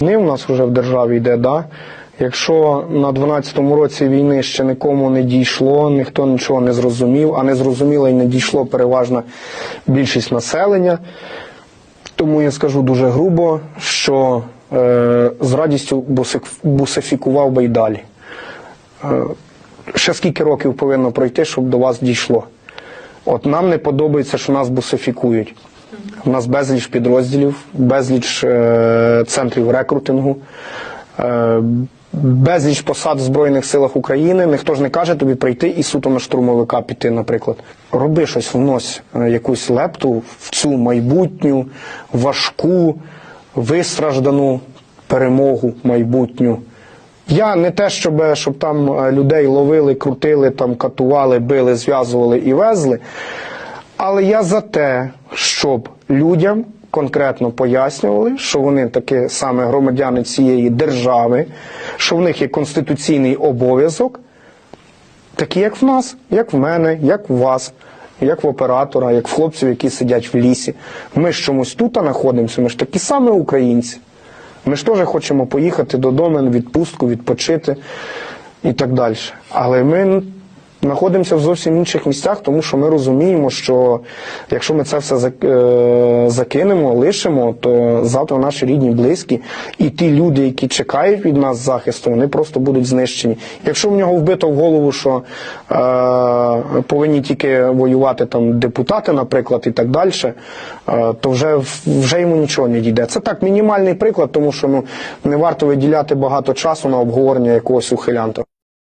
Війни в нас вже в державі йде, да? Якщо на 12-му році війни ще нікому не дійшло, ніхто нічого не зрозумів, а не зрозуміло і не дійшло переважна більшість населення, тому я скажу дуже грубо, що е, з радістю бусифікував би й далі. Е, ще скільки років повинно пройти, щоб до вас дійшло? От нам не подобається, що нас бусифікують. У нас безліч підрозділів, безліч е, центрів рекрутингу, е, безліч посад в Збройних силах України. Ніхто ж не каже тобі прийти і суто на штурмовика піти, наприклад. Роби щось, внось е, якусь лепту в цю майбутню, важку, вистраждану перемогу майбутню. Я не те, щоб, щоб там людей ловили, крутили, там катували, били, зв'язували і везли. Але я за те, щоб людям конкретно пояснювали, що вони такі саме громадяни цієї держави, що в них є конституційний обов'язок, такі як в нас, як в мене, як в вас, як в оператора, як в хлопців, які сидять в лісі. Ми ж чомусь тут знаходимося, ми ж такі самі українці. Ми ж теж хочемо поїхати додому, на відпустку, відпочити і так далі. Але ми знаходимося в зовсім інших місцях, тому що ми розуміємо, що якщо ми це все е, закинемо, лишимо, то завтра наші рідні, близькі і ті люди, які чекають від нас захисту, вони просто будуть знищені. Якщо в нього вбито в голову, що е, повинні тільки воювати там депутати, наприклад, і так далі, е, то вже, вже йому нічого не дійде. Це так мінімальний приклад, тому що ну не варто виділяти багато часу на обговорення якогось ухилянта.